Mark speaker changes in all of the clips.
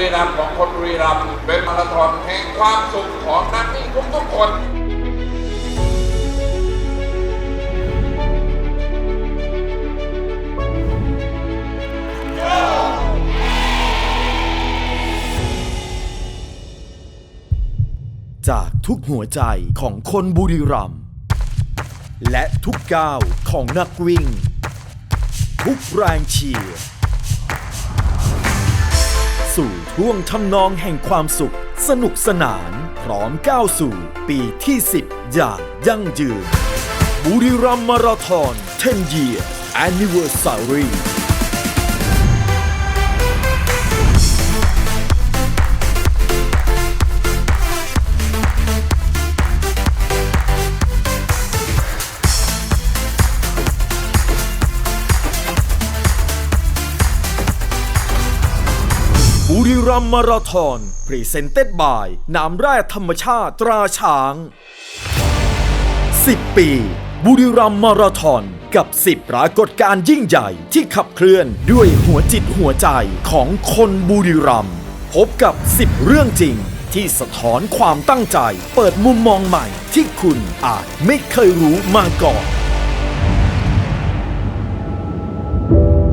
Speaker 1: รีรัมย์ของคนบุรีรัมย์เป็นมาราธอนแห่งความสุขของนักวิ่งทุกๆคน
Speaker 2: จากทุกหัวใจของคนบุรีรัมย์และทุกก้าวของนักวิ่ง ทุกแรงเชียร์ สู่ท่วงทำนองแห่งความสุข สนุกสนาน พร้อมก้าวสู่ ปีที่ 10 อย่างยั่งยืน บุรีรัมย์มาราธอน10 Year Anniversary บุรีรัมมาราธอนพรีเซนเต็ดบายน้ำแร่ธรรมชาติตราช้าง 10 ปี บุรีรัมมาราธอนกับ 10 ปรากฏการณ์ยิ่งใหญ่ที่ขับเคลื่อนด้วยหัวจิตหัวใจของคนบุรีรัมพบกับ 10 เรื่องจริงที่สะท้อนความตั้งใจ เปิดมุมมองใหม่ที่คุณอาจไม่เคยรู้มาก่อน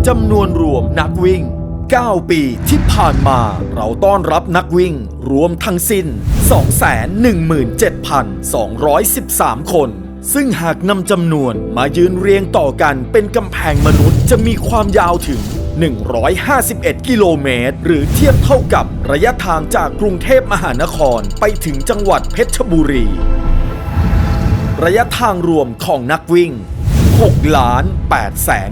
Speaker 2: จำนวนรวมนักวิ่ง 9 ปีที่ผ่านมาเราต้อนรับนักวิ่ง รวมทั้งสิ้น 217,213 คน ซึ่งหากนำจำนวนมายืนเรียงต่อกันเป็นกำแพงมนุษย์จะมีความยาวถึง 151 กิโลเมตร หรือเทียบเท่ากับระยะทางจากกรุงเทพมหานครไปถึงจังหวัดเพชรบุรี ระยะทางรวมของนักวิ่ง 6ล้าน8แสน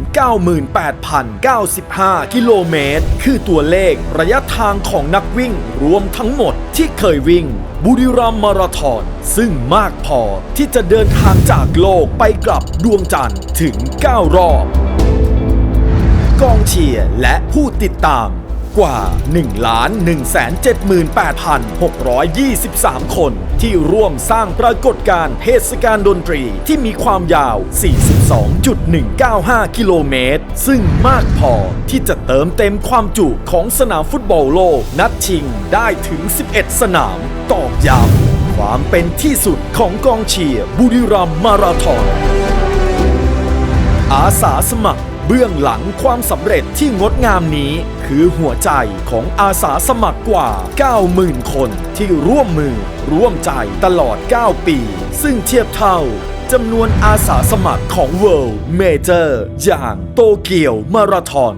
Speaker 2: 98,095 กิโลเมตร คือตัวเลขระยะทางของนักวิ่งรวมทั้งหมดที่เคยวิ่ง บุรีรัมมาราธอนซึ่งมากพอที่จะเดินทางจากโลกไปกลับดวงจันทร์ถึง 9 รอบ กองเชียร์และผู้ติดตาม กว่า 1,178,623 คน ที่ร่วมสร้างปรากฏการณ์เทศกาลดนตรีที่มีความยาว 42.195 กิโลเมตร ซึ่งมากพอที่จะเติมเต็มความจุของสนามฟุตบอลโลก นัดชิงได้ถึง 11 สนามตอกย้ำความเป็นที่สุดของกองเชียร์บุรีรัมย์มาราธอนอาสาสมัคร เบื้องหลังความสำเร็จที่งดงามนี้ คือหัวใจของอาสาสมัครกว่า 90,000 คนที่ร่วมมือร่วมใจตลอด 9 ปี ซึ่งเทียบเท่าจำนวนอาสาสมัครของ World Major อย่างโตเกียวมาราธอน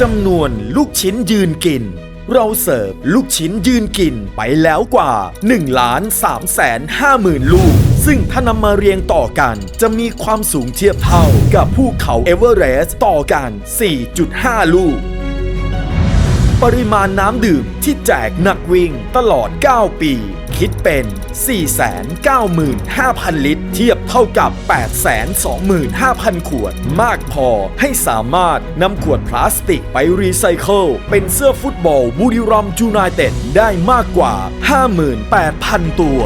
Speaker 2: จำนวนลูกชิ้นยืนกิน เราเสิร์ฟลูกชิ้นยืนกินไปแล้วกว่า1ล้าน3แสน5หมื่นลูก ซึ่งถ้านำมาเรียงต่อกัน จะมีความสูงเทียบเท่ากับภูเขาเอเวอเรสต์ต่อกัน 4.5 ลูก ปริมาณน้ำดื่มที่แจกนักวิ่งตลอด 9 ปี คิดเป็น 495,000 ลิตร เทียบเท่ากับ 825,000 ขวด มากพอให้สามารถนำขวดพลาสติกไปรีไซเคิลเป็นเสื้อฟุตบอลบุรีรัมยูไนเต็ดได้มากกว่า 58,000 ตัว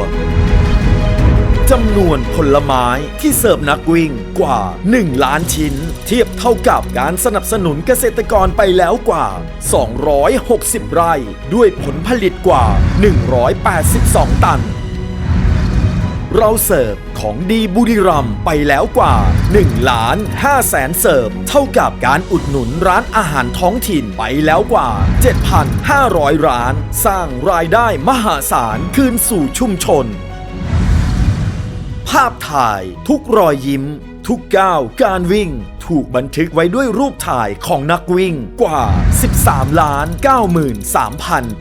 Speaker 2: จำนวนผลไม้ที่เสิร์ฟนักวิ่งกว่า 1 ล้านชิ้น เทียบเท่ากับการสนับสนุนเกษตรกรไปแล้วกว่า 260 ไร่ ด้วยผลผลิตกว่า 182 ตัน เราเสิร์ฟของดีบุรีรัมไปแล้วกว่า1ล้าน5แสนเสิร์ฟเท่ากับการอุดหนุนร้านอาหารท้องถิ่นไปแล้วกว่า 7,500 ร้าน สร้างรายได้มหาศาลคืนสู่ชุมชน ภาพถ่าย ทุกรอยยิ้ม ทุกก้าวการวิ่ง ถูกบันทึกไว้ด้วยรูปถ่ายของนักวิ่งกว่า 13 ล้าน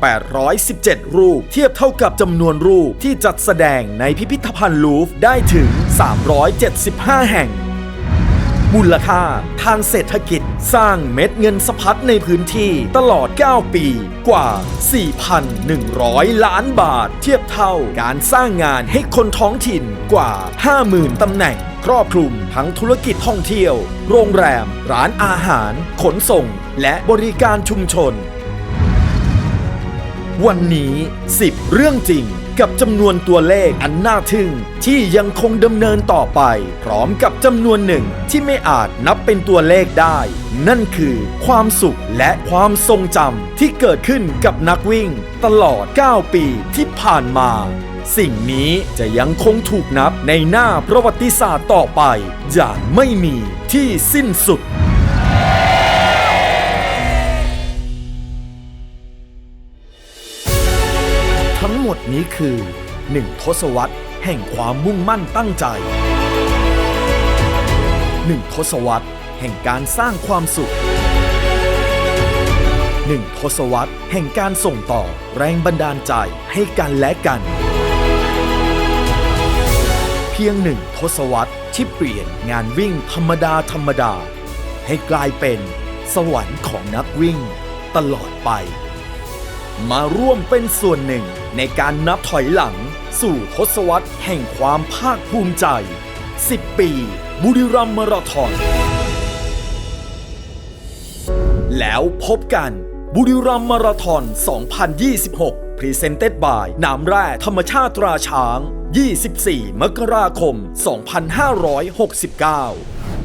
Speaker 2: 93,817 รูป เทียบเท่ากับจำนวนรูปที่จัดแสดงในพิพิธภัณฑ์ลูฟร์ได้ถึง 375 แห่ง มูลค่าทางเศรษฐกิจสร้างเม็ดเงินสะพัดในพื้นที่ตลอด 9 ปีกว่า 4,100 ล้านบาท เทียบเท่าการสร้างงานให้คนท้องถิ่นกว่า 50,000 ตำแหน่ง ครอบคลุมทั้งธุรกิจท่องเที่ยว โรงแรม ร้านอาหาร ขนส่ง และบริการชุมชน วันนี้ 10 เรื่องจริง กับจำนวนตัวเลขอันน่าทึ่งที่ยังคงดำเนินต่อไป พร้อมกับจำนวนหนึ่งที่ไม่อาจนับเป็นตัวเลขได้ นั่นคือความสุขและความทรงจำที่เกิดขึ้นกับนักวิ่ง ตลอด 9 ปีที่ผ่านมา สิ่งนี้จะยังคงถูกนับในหน้าประวัติศาสตร์ต่อไป อย่างไม่มีที่สิ้นสุดทั้งหมด นี้คือหนึ่งทศวรรษแห่งความมุ่งมั่นตั้งใจหนึ่งทศวรรษแห่งการสร้างความสุขหนึ่งทศวรรษแห่งการส่งต่อแรงบันดาลใจให้กันและกัน เพียงหนึ่งทศวรรษที่เปลี่ยนงานวิ่งธรรมดาธรรมดา ให้กลายเป็นสวรรค์ของนักวิ่ง ตลอดไป มาร่วมเป็นส่วนหนึ่ง ในการนับถอยหลัง สู่ทศวรรษแห่งความภาคภูมิใจ 10 ปี บุรีรัมย์มาราธอน แล้วพบกันบุรีรัมย์มาราธอน 2026 Presented by น้ำแร่ธรรมชาติตราช้าง 24 มกราคม 2569